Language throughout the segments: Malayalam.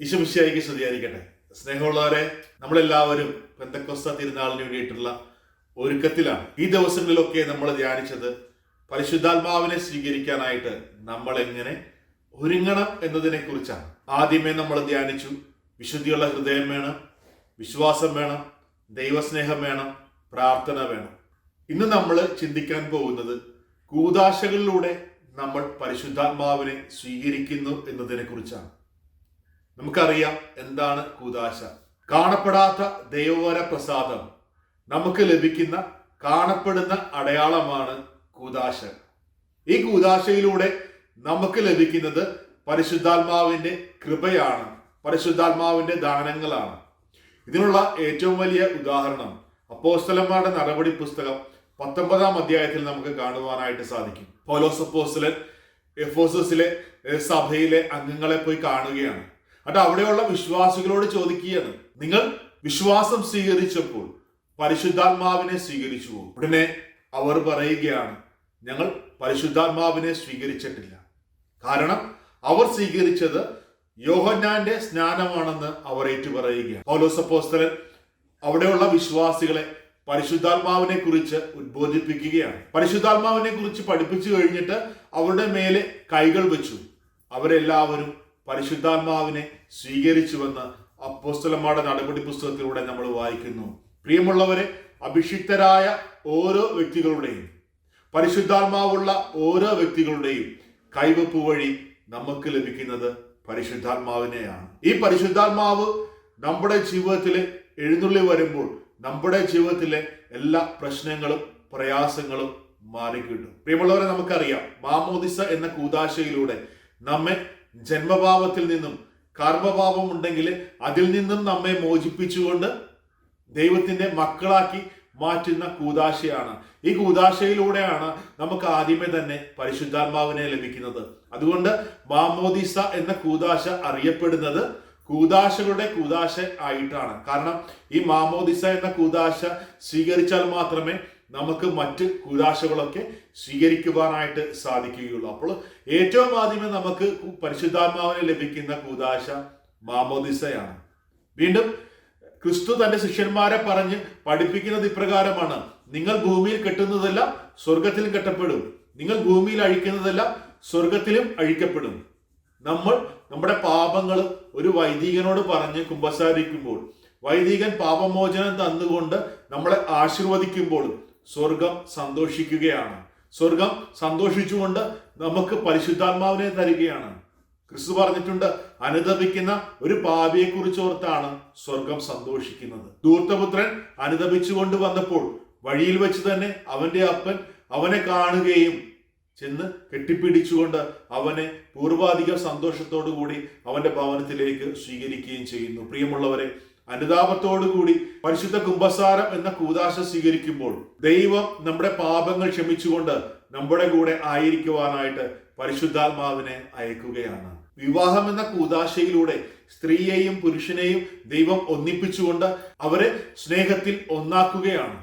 ഈശോമിശിയായിക്ക് ശ്രദ്ധിയായിരിക്കട്ടെ സ്നേഹമുള്ളവരെ നമ്മളെല്ലാവരും പെന്തക്കൊസ്ത തിരുനാളിന് വേണ്ടിയിട്ടുള്ള ഒരുക്കത്തിലാണ്. ഈ ദിവസങ്ങളിലൊക്കെ നമ്മൾ ധ്യാനിച്ചത് പരിശുദ്ധാത്മാവിനെ സ്വീകരിക്കാനായിട്ട് നമ്മൾ എങ്ങനെ ഒരുങ്ങണം എന്നതിനെ കുറിച്ചാണ് ആദ്യമേ നമ്മൾ ധ്യാനിച്ചു വിശുദ്ധിയുള്ള ഹൃദയം വേണം വിശ്വാസം വേണം ദൈവസ്നേഹം വേണം പ്രാർത്ഥന വേണം. ഇന്ന് നമ്മൾ ചിന്തിക്കാൻ പോകുന്നത് കൂതാശകളിലൂടെ നമ്മൾ പരിശുദ്ധാത്മാവിനെ സ്വീകരിക്കുന്നു എന്നതിനെ കുറിച്ചാണ് നമുക്കറിയാം എന്താണ് കൂതാശ കാണപ്പെടാത്ത ദൈവവര പ്രസാദം നമുക്ക് ലഭിക്കുന്ന കാണപ്പെടുന്ന അടയാളമാണ് കൂതാശ ഈ കൂതാശയിലൂടെ നമുക്ക് ലഭിക്കുന്നത് പരിശുദ്ധാത്മാവിന്റെ കൃപയാണ് പരിശുദ്ധാത്മാവിന്റെ ദാനങ്ങളാണ്. ഇതിനുള്ള ഏറ്റവും വലിയ ഉദാഹരണം അപ്പോസ്തലന്മാരുടെ നടപടി പുസ്തകം പത്തൊമ്പതാം അധ്യായത്തിൽ നമുക്ക് കാണുവാനായിട്ട് സാധിക്കും. പൗലോസ് അപ്പോസ്തലൻ എഫോസസിലെ സഭയിലെ അംഗങ്ങളെ പോയി കാണുകയാണ്. എന്നിട്ട് അവിടെയുള്ള വിശ്വാസികളോട് ചോദിക്കുകയാണ്. നിങ്ങൾ വിശ്വാസം സ്വീകരിച്ചപ്പോൾ പരിശുദ്ധാത്മാവിനെ സ്വീകരിച്ചുവോ? ഉടനെ അവർ പറയുകയാണ് ഞങ്ങൾ പരിശുദ്ധാത്മാവിനെ സ്വീകരിച്ചിട്ടില്ല. കാരണം അവർ സ്വീകരിച്ചത് യോഹന്നാന്റെ സ്നാനമാണെന്ന് അവർ ഏറ്റുപറയുകയാണ്. പൗലോസ് അപ്പോസ്തലൻ അവിടെയുള്ള വിശ്വാസികളെ പരിശുദ്ധാത്മാവിനെ കുറിച്ച് ഉദ്ബോധിപ്പിക്കുകയാണ് പരിശുദ്ധാത്മാവിനെ കുറിച്ച് പഠിപ്പിച്ചു കഴിഞ്ഞിട്ട് അവരുടെ മേലെ കൈകൾ വെച്ചു. അവരെല്ലാവരും പരിശുദ്ധാത്മാവിനെ സ്വീകരിച്ചുവെന്ന് അപ്പോസ്തലന്മാരുടെ നടപടി പുസ്തകത്തിലൂടെ നമ്മൾ വായിക്കുന്നു. പ്രിയമുള്ളവരെ അഭിഷിക്തരായ ഓരോ വ്യക്തികളുടെയും പരിശുദ്ധാത്മാവുള്ള ഓരോ വ്യക്തികളുടെയും കൈവപ്പ് വഴി നമുക്ക് ലഭിക്കുന്നത് പരിശുദ്ധാത്മാവിനെയാണ്. ഈ പരിശുദ്ധാത്മാവ് നമ്മുടെ ജീവിതത്തിൽ എഴുന്നള്ളി വരുമ്പോൾ നമ്മുടെ ജീവിതത്തിലെ എല്ലാ പ്രശ്നങ്ങളും പ്രയാസങ്ങളും മാറിക്കിട്ടും. പ്രിയമുള്ളവരെ നമുക്കറിയാം മാമോദിസ എന്ന കൂതാശയിലൂടെ നമ്മെ ജന്മഭാവത്തിൽ നിന്നും കർമ്മഭാവം ഉണ്ടെങ്കിൽ അതിൽ നിന്നും നമ്മെ മോചിപ്പിച്ചുകൊണ്ട് ദൈവത്തിന്റെ മക്കളാക്കി മാറ്റുന്ന കൂതാശയാണ്. ഈ കൂതാശയിലൂടെയാണ് നമുക്ക് ആദ്യമേ തന്നെ പരിശുദ്ധാത്മാവിനെ ലഭിക്കുന്നത്. അതുകൊണ്ട് മാമോദിസ എന്ന കൂതാശ അറിയപ്പെടുന്നത് കൂതാശകളുടെ കൂതാശ ആയിട്ടാണ്. കാരണം ഈ മാമോദിസ എന്ന കൂതാശ സ്വീകരിച്ചാൽ മാത്രമേ നമുക്ക് മറ്റ് കൂതാശകളൊക്കെ സ്വീകരിക്കുവാനായിട്ട് സാധിക്കുകയുള്ളൂ. അപ്പോൾ ഏറ്റവും ആദ്യമേ നമുക്ക് പരിശുദ്ധാത്മാവിന് ലഭിക്കുന്ന കൂതാശ മാമോദിസയാണ്. വീണ്ടും ക്രിസ്തു തന്റെ ശിഷ്യന്മാരെ പറഞ്ഞ് പഠിപ്പിക്കുന്നത് ഇപ്രകാരമാണ്. നിങ്ങൾ ഭൂമിയിൽ കെട്ടുന്നതെല്ലാം സ്വർഗത്തിലും കെട്ടപ്പെടും. നിങ്ങൾ ഭൂമിയിൽ അഴിക്കുന്നതെല്ലാം സ്വർഗത്തിലും അഴിക്കപ്പെടും. നമ്മൾ നമ്മുടെ പാപങ്ങൾ ഒരു വൈദികനോട് പറഞ്ഞ് കുമ്പസാരിക്കുമ്പോൾ വൈദികൻ പാപമോചനം തന്നുകൊണ്ട് നമ്മളെ ആശീർവദിക്കുമ്പോൾ സ്വർഗം സന്തോഷിക്കുകയാണ്. സ്വർഗം സന്തോഷിച്ചുകൊണ്ട് നമുക്ക് പരിശുദ്ധാത്മാവിനെ തരികയാണ്. ക്രിസ്തു പറഞ്ഞിട്ടുണ്ട് അനുദപിക്കുന്ന ഒരു പാപിയെ കുറിച്ച് ഓർത്താണ് സ്വർഗം സന്തോഷിക്കുന്നത്. ദൂർത്തപുത്രൻ അനുദപിച്ചുകൊണ്ട് വന്നപ്പോൾ വഴിയിൽ വെച്ച് തന്നെ അവന്റെ അപ്പൻ അവനെ കാണുകയും ചെന്ന് കെട്ടിപ്പിടിച്ചുകൊണ്ട് അവനെ പൂർവാധികം സന്തോഷത്തോടു കൂടി അവന്റെ ഭവനത്തിലേക്ക് സ്വീകരിക്കുകയും ചെയ്യുന്നു. പ്രിയമുള്ളവരെ അനുതാപത്തോടുകൂടി പരിശുദ്ധ കുംഭസാരം എന്ന കൂതാശ സ്വീകരിക്കുമ്പോൾ ദൈവം നമ്മുടെ പാപങ്ങൾ ക്ഷമിച്ചുകൊണ്ട് നമ്മുടെ കൂടെ ആയിരിക്കുവാനായിട്ട് പരിശുദ്ധാത്മാവിനെ അയക്കുകയാണ്. വിവാഹം എന്ന കൂതാശയിലൂടെ സ്ത്രീയെയും പുരുഷനെയും ദൈവം ഒന്നിപ്പിച്ചുകൊണ്ട് അവരെ സ്നേഹത്തിൽ ഒന്നാക്കുകയാണ്.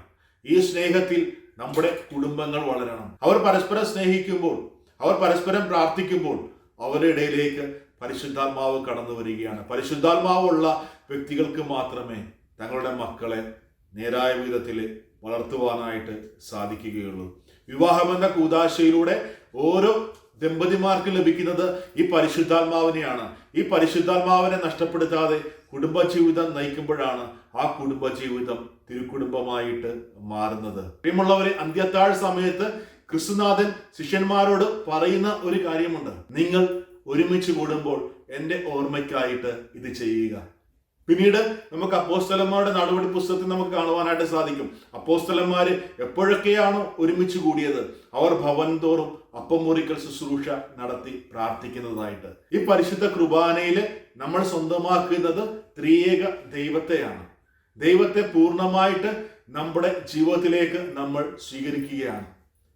ഈ സ്നേഹത്തിൽ നമ്മുടെ കുടുംബങ്ങൾ വളരണം. അവർ പരസ്പരം സ്നേഹിക്കുമ്പോൾ അവർ പരസ്പരം പ്രാർത്ഥിക്കുമ്പോൾ അവരുടെ ഇടയിലേക്ക് പരിശുദ്ധാത്മാവ് കടന്നു വരികയാണ്. പരിശുദ്ധാത്മാവുള്ള വ്യക്തികൾക്ക് മാത്രമേ തങ്ങളുടെ മക്കളെ നേരായ വിധത്തിൽ വളർത്തുവാനായിട്ട് സാധിക്കുകയുള്ളൂ. വിവാഹമെന്ന കൂതാശയിലൂടെ ഓരോ ദമ്പതിമാർക്ക് ലഭിക്കുന്നത് ഈ പരിശുദ്ധാത്മാവിനെയാണ്. ഈ പരിശുദ്ധാത്മാവിനെ നഷ്ടപ്പെടുത്താതെ കുടുംബജീവിതം നയിക്കുമ്പോഴാണ് ആ കുടുംബജീവിതം തിരുക്കുടുംബമായിട്ട് മാറുന്നത്. പ്രിയമുള്ളവരെ അന്ത്യത്താഴ് സമയത്ത് ക്രിസ്തുനാഥൻ ശിഷ്യന്മാരോട് പറയുന്ന ഒരു കാര്യമുണ്ട്. നിങ്ങൾ ഒരുമിച്ച് കൂടുമ്പോൾ എന്റെ ഓർമ്മയ്ക്കായിട്ട് ഇത് ചെയ്യുക. പിന്നീട് നമുക്ക് അപ്പോസ്തലന്മാരുടെ നടപടി പുസ്തകത്തിൽ നമുക്ക് കാണുവാനായിട്ട് സാധിക്കും. അപ്പോസ്തലന്മാർ എപ്പോഴൊക്കെയാണോ ഒരുമിച്ച് കൂടിയത്? അവർ ഭവൻ തോറും അപ്പം മുറിക്കൽ ശുശ്രൂഷ നടത്തി പ്രാർത്ഥിക്കുന്നതായിട്ട്. ഈ പരിശുദ്ധ കുർബാനയിൽ നമ്മൾ സ്വന്തമാക്കുന്നത് ത്രിയേക ദൈവത്തെയാണ്. ദൈവത്തെ പൂർണമായിട്ട് നമ്മുടെ ജീവിതത്തിലേക്ക് നമ്മൾ സ്വീകരിക്കുകയാണ്.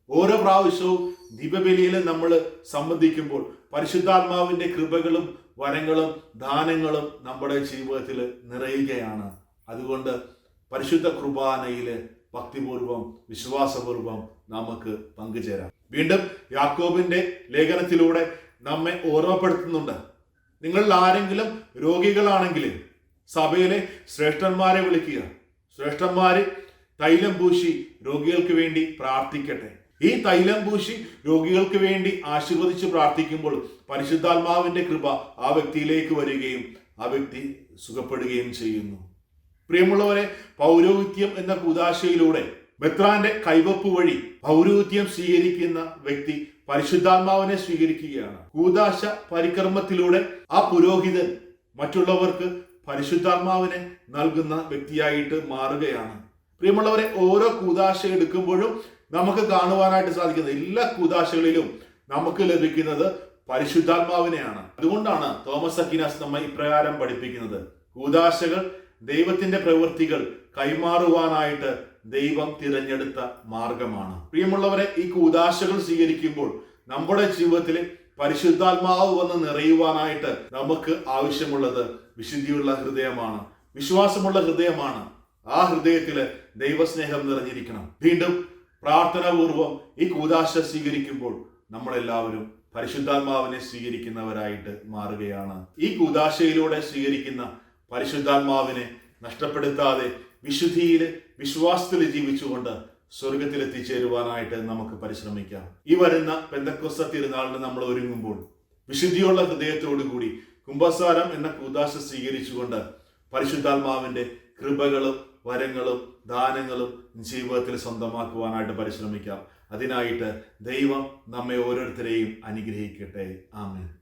ഓരോ പ്രാവശ്യവും ദീപബലിയിൽ നമ്മൾ സംബന്ധിക്കുമ്പോൾ പരിശുദ്ധാത്മാവിന്റെ കൃപകളും വരങ്ങളും ദാനങ്ങളും നമ്മുടെ ജീവിതത്തിൽ നിറയുകയാണ്. അതുകൊണ്ട് പരിശുദ്ധ കുർബാനയിൽ ഭക്തിപൂർവം വിശ്വാസപൂർവം നമുക്ക് പങ്കുചേരാം. വീണ്ടും യാക്കോബിന്റെ ലേഖനത്തിലൂടെ നമ്മെ ഓർമ്മപ്പെടുത്തുന്നുണ്ട്. നിങ്ങളിൽ ആരെങ്കിലും രോഗികളാണെങ്കിൽ സഭയിലെ ശ്രേഷ്ഠന്മാരെ വിളിക്കുക. ശ്രേഷ്ഠന്മാര് തൈലം പൂശി രോഗികൾക്ക് വേണ്ടി പ്രാർത്ഥിക്കട്ടെ. ഈ തൈലം പൂശി രോഗികൾക്ക് വേണ്ടി ആശീർവദിച്ച് പ്രാർത്ഥിക്കുമ്പോൾ പരിശുദ്ധാത്മാവിന്റെ കൃപ ആ വ്യക്തിയിലേക്ക് വരികയും ആ വ്യക്തി സുഖപ്പെടുകയും ചെയ്യുന്നു. പ്രിയമുള്ളവരെ പൗരോഹിത്യം എന്ന കൂതാശയിലൂടെ ബെത്രാന്റെ കൈവപ്പ് വഴി പൗരോഹിത്യം സ്വീകരിക്കുന്ന വ്യക്തി പരിശുദ്ധാത്മാവിനെ സ്വീകരിക്കുകയാണ്. കൂതാശ പരികർമ്മത്തിലൂടെ ആ പുരോഹിതൻ മറ്റുള്ളവർക്ക് പരിശുദ്ധാത്മാവിനെ നൽകുന്ന വ്യക്തിയായിട്ട് മാറുകയാണ്. പ്രിയമുള്ളവരെ ഓരോ കൂതാശ എടുക്കുമ്പോഴും നമുക്ക് കാണുവാനായിട്ട് സാധിക്കുന്നത് എല്ലാ കൂതാശകളിലും നമുക്ക് ലഭിക്കുന്നത് പരിശുദ്ധാത്മാവിനെയാണ്. അതുകൊണ്ടാണ് തോമസ് അക്കിനാസ് നമ്മെ ഇപ്രകാരം പഠിപ്പിക്കുന്നത്. കൂതാശകൾ ദൈവത്തിന്റെ പ്രവൃത്തികൾ കൈമാറുവാനായിട്ട് ദൈവം തിരഞ്ഞെടുത്ത മാർഗമാണ്. പ്രിയമുള്ളവരെ ഈ കൂതാശകൾ സ്വീകരിക്കുമ്പോൾ നമ്മുടെ ജീവിതത്തിൽ പരിശുദ്ധാത്മാവ് വന്ന് നിറയുവാനായിട്ട് നമുക്ക് ആവശ്യമുള്ളത് വിശുദ്ധിയുള്ള ഹൃദയമാണ്. വിശ്വാസമുള്ള ഹൃദയമാണ് ആ ഹൃദയത്തിൽ ദൈവസ്നേഹം നിറഞ്ഞിരിക്കണം. വീണ്ടും പ്രാർത്ഥനാപൂർവം ഈ കൂതാശ സ്വീകരിക്കുമ്പോൾ നമ്മളെല്ലാവരും പരിശുദ്ധാത്മാവിനെ സ്വീകരിക്കുന്നവരായിട്ട് മാറുകയാണ്. ഈ കൂതാശയിലൂടെ സ്വീകരിക്കുന്ന പരിശുദ്ധാത്മാവിനെ നഷ്ടപ്പെടുത്താതെ വിശുദ്ധിയിൽ വിശ്വാസത്തിൽ ജീവിച്ചുകൊണ്ട് സ്വർഗത്തിൽ എത്തിച്ചേരുവാനായിട്ട് നമുക്ക് പരിശ്രമിക്കാം. ഈ വരുന്ന പെന്തക്കോസ തിരുനാളിന് നമ്മൾ ഒരുങ്ങുമ്പോൾ വിശുദ്ധിയുള്ള ഹൃദയത്തോടു കൂടി കുംഭസാരം എന്ന കൂതാശ സ്വീകരിച്ചുകൊണ്ട് പരിശുദ്ധാത്മാവിന്റെ കൃപകളും വരങ്ങളും ദാനങ്ങളും ജീവിതത്തിൽ സ്വന്തമാക്കുവാനായിട്ട് പരിശ്രമിക്കാം. അതിനായിട്ട് ദൈവം നമ്മെ ഓരോരുത്തരെയും അനുഗ്രഹിക്കട്ടെ. ആമേൻ.